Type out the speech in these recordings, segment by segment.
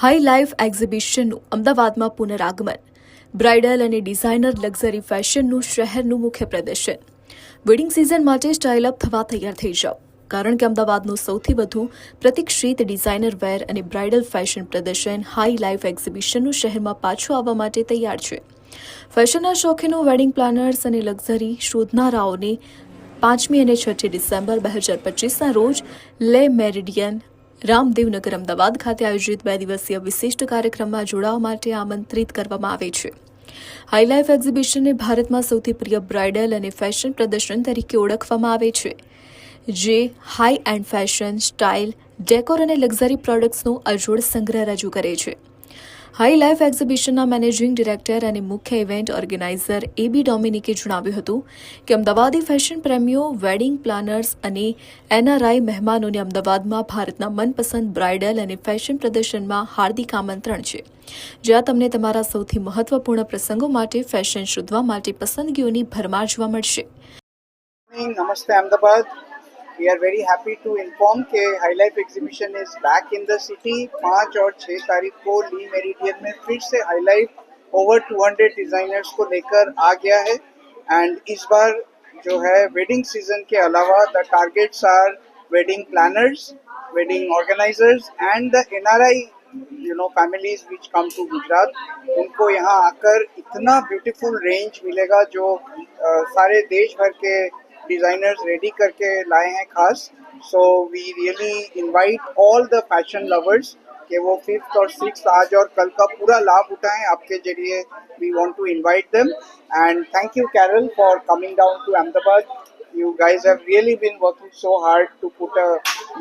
High life એક્ઝિબિશનનું અમદાવાદમાં પુનરાગમન. બ્રાઇડલ અને ડિઝાઇનર લક્ઝરી ફેશનનું શહેરનું મુખ્ય પ્રદર્શન. વેડિંગ સિઝન માટે સ્ટાઇલ અપ થવા તૈયાર થઈ જાઓ. કારણ કે અમદાવાદનું સૌથી વધુ પ્રતિક્ષિત ડિઝાઇનર વેર અને બ્રાઇડલ ફેશન પ્રદર્શન હાઈ લાઈફ એક્ઝિબિશનનું શહેરમાં પાછું આવવા માટે તૈયાર છે. ફેશનના શોખીનો વેડિંગ પ્લાનર્સ અને લક્ઝરી શોધનારાઓને પાંચમી અને છઠ્ઠી ડિસેમ્બર બે હજાર પચીસના રોજ લે મેરિડિયન રામદેવનગર અમદાવાદ ખાતે આયોજિત બે દિવસીય વિશિષ્ટ કાર્યક્રમમાં જોડાવા માટે આમંત્રિત કરવામાં આવે છે. હાઈલાઇફ એક્ઝિબિશનને ભારતમાં સૌથી પ્રિય બ્રાઇડલ અને ફેશન પ્રદર્શન તરીકે ઓળખવામાં આવે છે. જે high end fashion style decor અને લક્ઝરી પ્રોડક્ટ્સનો અજોડ સંગ્રહ રજૂ કરે છે. હાઈ લાઈફ એક્ઝિબિશનના મેનેજિંગ ડિરેક્ટર અને મુખ્ય ઇવેન્ટ ઓર્ગેનાઇઝર એ બી ડોમિનિકે જણાવ્યું હતું કે અમદાવાદી ફેશન પ્રેમીઓ વેડિંગ પ્લાનર્સ અને એનઆરઆઈ મહેમાનોને અમદાવાદમાં ભારતના મનપસંદ બ્રાઇડલ અને ફેશન પ્રદર્શનમાં હાર્દિક આમંત્રણ છે. જ્યાં તમને તમારા સૌથી મહત્વપૂર્ણ પ્રસંગો માટે ફેશન શોધવા માટે પસંદગીઓની ભરમાર જોવા મળશે. નમસ્તે Namaste We are very happy to inform कि high life exhibition is back in the city पाँच और छः तारीख को ली मेरिडियन में फिर से हाई लाइफ ओवर 200 डिजाइनर्स को लेकर आ गया है। एंड इस बार जो है वेडिंग सीज़न के अलावा the targets are wedding planners wedding organisers and the NRI you know families which come to Gujarat उनको यहाँ आकर इतना ब्यूटीफुल रेंज मिलेगा जो अ, सारे देश भर के डिजाइनर्स रेडी करके लाए हैं खास so we really invite all the fashion lovers कि वो फिफ्थ और सिक्स आज और कल का पूरा लाभ उठाएं आपके जरिए we want to invite them and thank you Carol for coming down to Ahmedabad you guys have really been working so hard to put a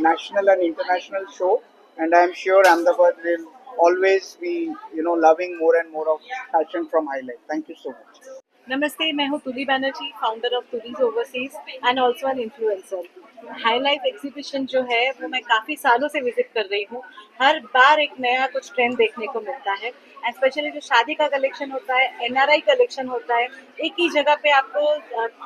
national and international show and i'm sure ahmedabad will always be you know loving more and more of fashion from highlight thank you so much नमस्ते मैं हूँ Tuli Banerjee founder of Tuli's overseas and also an influencer high life exhibition जो है वो मैं काफ़ी सालों से विज़िट कर रही हूँ। हर बार एक नया कुछ ट्रेंड देखने को मिलता है। एंड स्पेशली जो शादी का कलेक्शन होता है एनआरआई कलेक्शन होता है एक ही जगह पे आपको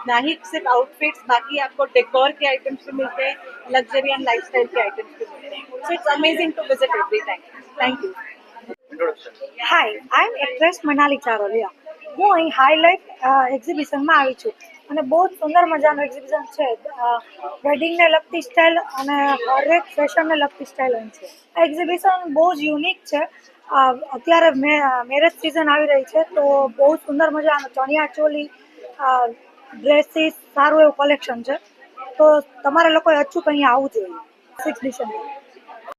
ना ही सिर्फ़ आउटफिट्स बाकी आपको डेकोर के आइटम्स भी मिलते हैं लग्जरी एंड लाइफ के आइटम्स भी मिलते हैं। So it's amazing to visit every time thank you hi I am actress Manali Charoliya હું અહીં હાઈ એક્ઝિબિશનમાં આવી છું. અને બહુ જ સુંદર મજાનું એક્ઝિબિશન છે. વેડિંગને લગતી સ્ટાઇલ અને હરેક ફેશનને લગતી સ્ટાઇલ અહીં છે. આ એક્ઝિબિશન બહુ જ યુનિક છે. અત્યારે મેરેજ સિઝન આવી રહી છે, તો બહુ સુંદર મજાનું ચણિયા ચોલી ડ્રેસીસ સારું એવું કલેક્શન છે. તો તમારે લોકોએ અચૂક અહીંયા આવવું જોઈએ? Six December